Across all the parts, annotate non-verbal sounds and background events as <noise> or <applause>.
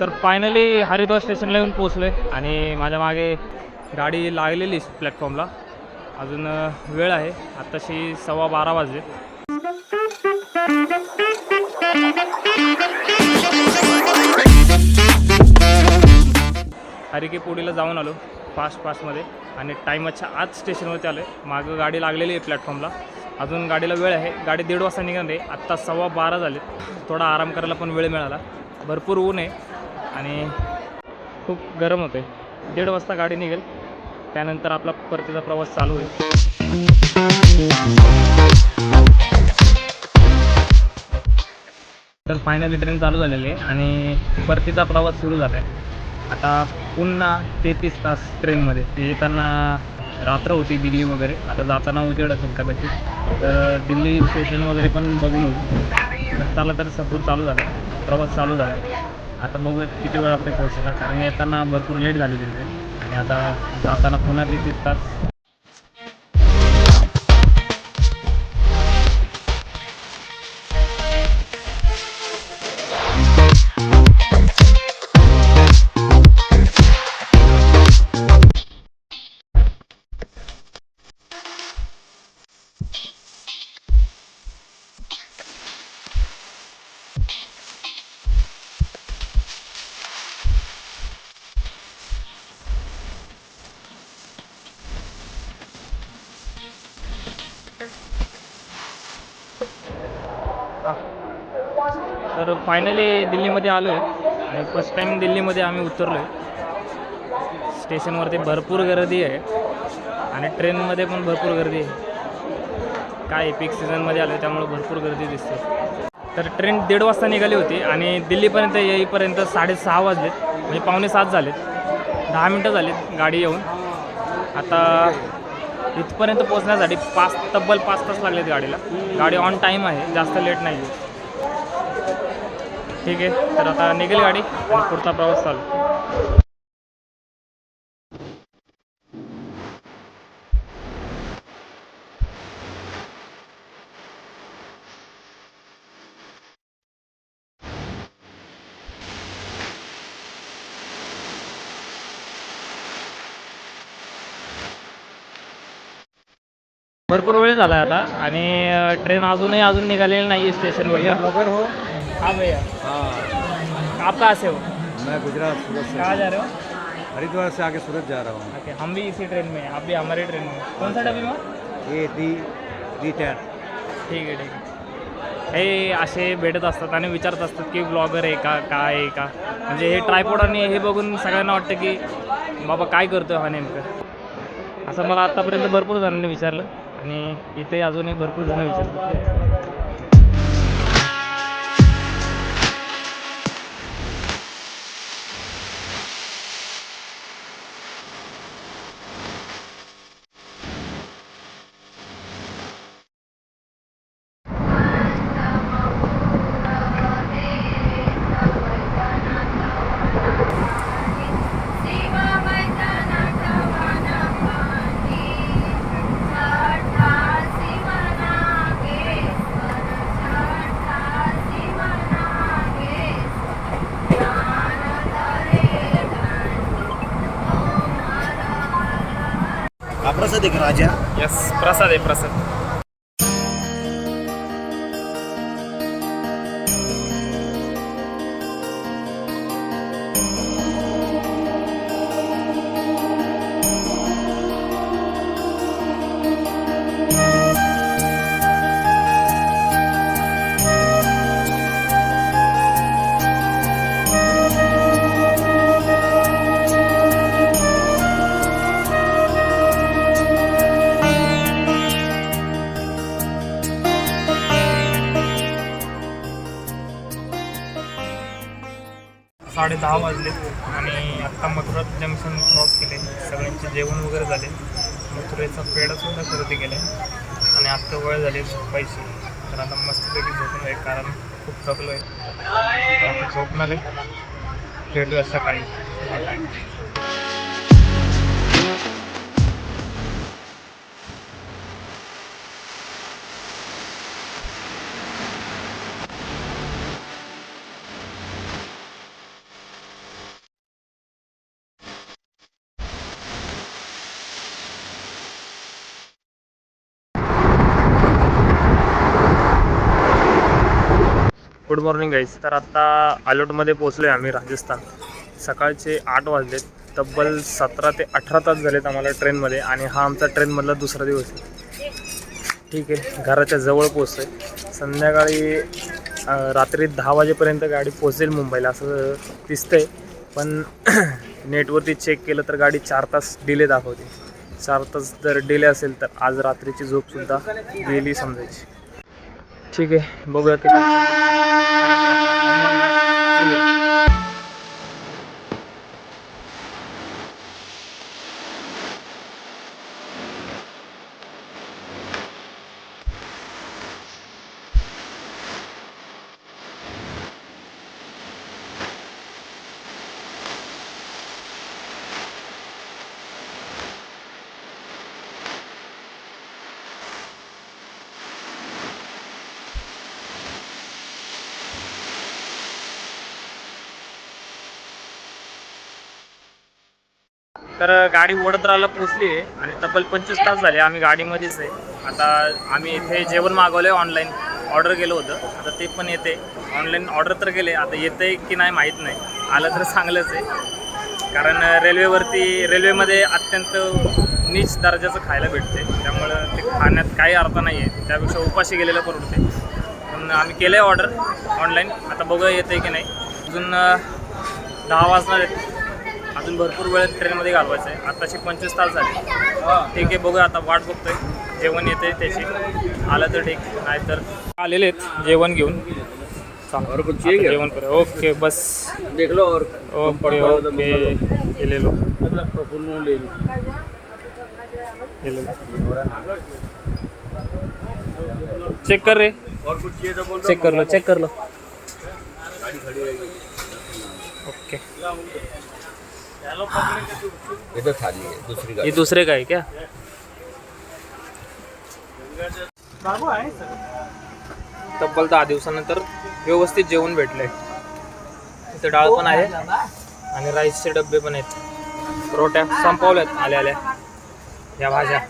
तर फायनली हरिद्वार स्टेशनला येऊन पोचलो आहे आणि माझ्या मागे गाडी लागलेली प्लॅटफॉर्मला अजून वेळ आहे. आत्ताशी सव्वा बारा वाजले. हरिकेपोडीला जाऊन आलो फास्ट फास्टमध्ये आणि टाईमाच्या आज स्टेशनवरती आलो आहे मागं गाडी लागलेली आहे प्लॅटफॉर्मला अजून गाडीला वेळ आहे. गाडी दीड वाजता निघणार आहे. आत्ता सव्वा बारा झाले. थोडा आराम करायला पण वेळ मिळाला. भरपूर ऊन आहे आणि खूप गरम होतं आहे दीड वाजता गाडी निघेल. त्यानंतर आपला परतीचा प्रवास चालू होईल. तर फायनली ट्रेन चालू झालेली आहे आणि परतीचा प्रवास सुरू झाला आहे आता पुन्हा तेहतीस तास ट्रेनमध्ये ते येताना रात्र होती दिल्ली वगैरे. आता जाताना उजेड असेल कदाचित. तर दिल्ली स्टेशन वगैरे पण बघून होईल तर सपोर्ट चालू झाला. प्रवास चालू झाला आता बघूया किती वेळ आपले पोहोचणार कारण येताना भरपूर लेट झाली तिथे आणि आता जाताना पुन्हा तेहतीस तास तर फायनली दिल्लीमध्ये आलो आहे आणि फर्स्ट टाईम दिल्लीमध्ये आम्ही उतरलो आहे स्टेशनवरती भरपूर गर्दी आहे. आणि ट्रेनमध्ये पण भरपूर गर्दी आहे. काय पीक सीझनमध्ये आलो आहे त्यामुळे भरपूर गर्दी दिसते. तर ट्रेन दीड वाजता निघाली होती आणि दिल्लीपर्यंत येईपर्यंत साडेसहा वाजलेत. म्हणजे पावणे सात झालेत. दहा मिनटं झालीत गाडी येऊन. आता इथपर्यंत पोहोचण्यासाठी पाच तब्बल पाच तास लागलेत गाडीला. गाडी ऑन टाईम आहे जास्त लेट नाही आहे ठीक आहे तर आता निघेल गाडी आणि पुढचा प्रवास चालू. भरपूर वेळ झाला आता आणि ट्रेन अजूनही अजून निघालेली नाही स्टेशनवर हो. हाँ भैया. हाँ। आप कहाँ से हो? मैं गुजरात सूरत से। कहाँ जा रहे हो? हरिद्वार से आके सूरत जा रहा हूँ। ओके हम भी इसी ट्रेन में हैं आप भी हमारी ट्रेन में हैं. कौन सा डबी मग ए डी डी टेन। ठीक आहे ठीक आहे हे असे भेटत असतात आणि विचारत असतात की ब्लॉगर आहे का काय आहे का? म्हणजे हे ट्रायपॉड आणि हे बघून सगळ्यांना वाटतं की बाबा काय करतो हा नेमकं. असं मला आत्तापर्यंत भरपूर जणांनी विचारलं आणि इथे अजूनही भरपूर जण विचारतात. प्रसाद एक राजा. यस प्रसाद आहे प्रसाद. साडे दहा वाजले आणि आत्ता मथुरा जंक्शन क्रॉस केले. सगळ्यांचे जेवण वगैरे झाले. मथुरेचा पेढासुद्धा खरेदी केला आणि आत्ता वेळ झाली झोपायची. तर आता मस्तपैकी झोपून आहे कारण खूप थकलो आहे झोपणार आहे. भेटूया सकाळी. Good morning guys. तर आत्ता आलोटमध्ये पोचलो आहे आम्ही राजस्थान. सकाळचे आठ वाजलेत. तब्बल सतरा ते अठरा तास झालेत आम्हाला ट्रेनमध्ये आणि हा आमचा ट्रेनमधला दुसरा दिवस आहे. ठीक आहे घराच्या जवळ पोचतोय संध्याकाळी रात्री दहा वाजेपर्यंत गाडी पोचेल मुंबईला असं दिसतंय. पण <clears throat> नेटवरती चेक केलं तर गाडी चार तास डिले दाखवते. चार तास जर डिले असेल तर आज रात्रीची झोपसुद्धा गेली समजायची. ठीक आहे बघूया तर गाडी वडोदराला पोचली आहे आणि तब्बल पंचवीस तास झाले आम्ही गाडीमध्येच आहे. आता आम्ही इथे जेवण मागवलं आहे ऑनलाईन ऑर्डर केलं होतं. आता ते पण येते. ऑनलाईन ऑर्डर तर केले आता येतं आहे की नाही माहीत नाही. आलं तर चांगलंच आहे. कारण रेल्वेवरती रेल्वेमध्ये अत्यंत नीच दर्जाचं खायला भेटते. त्यामुळं ते खाण्यात काही अर्थ नाही आहे त्यापेक्षा उपाशी गेलेलं परवडते पण आम्ही केलं आहे ऑर्डर ऑनलाईन आता बघूया येतं आहे की नाही. अजून दहा वाजणार आहेत. अजून भरपूर वेळ ट्रेनमध्ये घालवायचं आहे. आताशी पंचवीस तास झाले. ठीक आहे बघूया आता वाट बघतोय. जेवण येते त्याची. आलं तर ठीक नाहीतर आलेले आहेत जेवण घेऊन. जेवण करूया. ओके बस. देख लो और ओके ओके. गेलेलो. चेक कर रे. चेक कर लो चेक कर लो. ओके ये तो थाली है दूसरी ये दूसरे का है क्या? तब्बल दहा दिवसानंतर व्यवस्थित जेवण भेटलंय. इथे डाळ पण आहे आणि राईसचे डबे पण आहेत. रोट्या संपवल्यात आल्या आल्या. या भाज्या.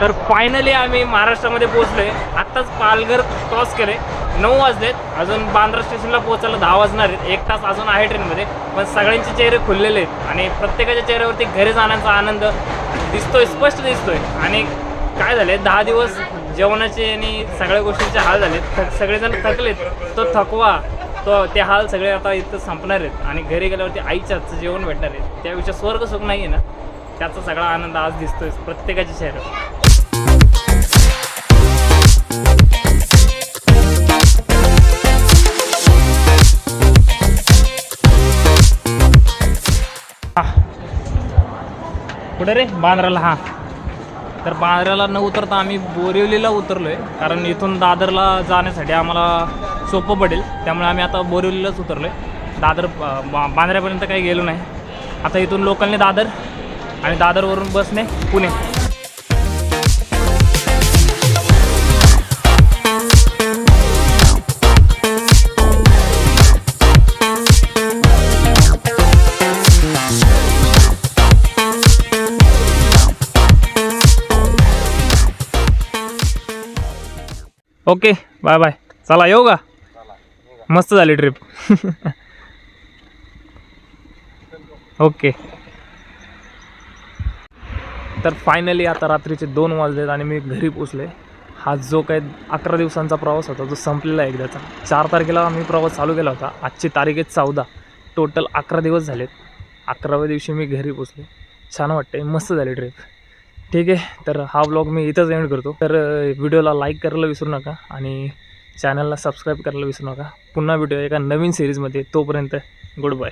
तर फायनली आम्ही महाराष्ट्रामध्ये पोहोचलोय. आत्ताच पालघर क्रॉस केले नऊ वाजलेत. अजून बांद्रा स्टेशनला पोहोचायला दहा वाजणार आहेत. एक तास अजून आहे ट्रेनमध्ये पण सगळ्यांचे चेहरे खुललेले आहेत. आणि प्रत्येकाच्या चेहऱ्यावरती घरी जाण्याचा आनंद दिसतोय स्पष्ट दिसतोय. आणि काय झाले दहा दिवस जेवणाचे आणि सगळ्या गोष्टींचे हाल झालेत. थक सगळेजण थकलेत. तो थकवा तो ते हाल सगळे आता इथं संपणार आहेत. आणि घरी गेल्यावरती आईच्या हातचं जेवण भेटणार आहे. त्यापेक्षा स्वर्ग सुख नाही आहे ना? त्याचा सगळा आनंद आज दिसतोय प्रत्येकाच्या चेहऱ्यावर. कुठे रे? बांद्राला हां. तर बांद्र्याला न उतरता आम्ही बोरिवलीला उतरलो आहे कारण इथून दादरला जाण्यासाठी आम्हाला सोपं पडेल. त्यामुळे आम्ही आता बोरिवलीलाच उतरलो आहे दादर बा बांद्र्यापर्यंत काही गेलो नाही. आता इथून लोकलने दादर आणि दादरवरून बसने पुणे. Okay bye bye. चला येऊ का? मस्त झाली ट्रिप <laughs> ओके. तर फायनली आता रात्रीचे दोन वाजलेत आणि मी घरी पोचले हा जो काही अकरा दिवसांचा प्रवास होता तो संपलेला आहे एकदाचा चार तारखेला आम्ही प्रवास चालू केला होता. आजची तारीख आहे चौदा. टोटल अकरा दिवस झालेत. अकराव्या दिवशी मी घरी पोचले छान वाटते मस्त झाली ट्रिप ठीक आहे तर हा ब्लॉग मी इथंच एंड करतो. तर व्हिडिओला लाईक करायला विसरू नका आणि चॅनलला सबस्क्राईब करायला विसरू नका. पुन्हा व्हिडिओ एका नवीन सिरीजमध्ये तोपर्यंत गुड बाय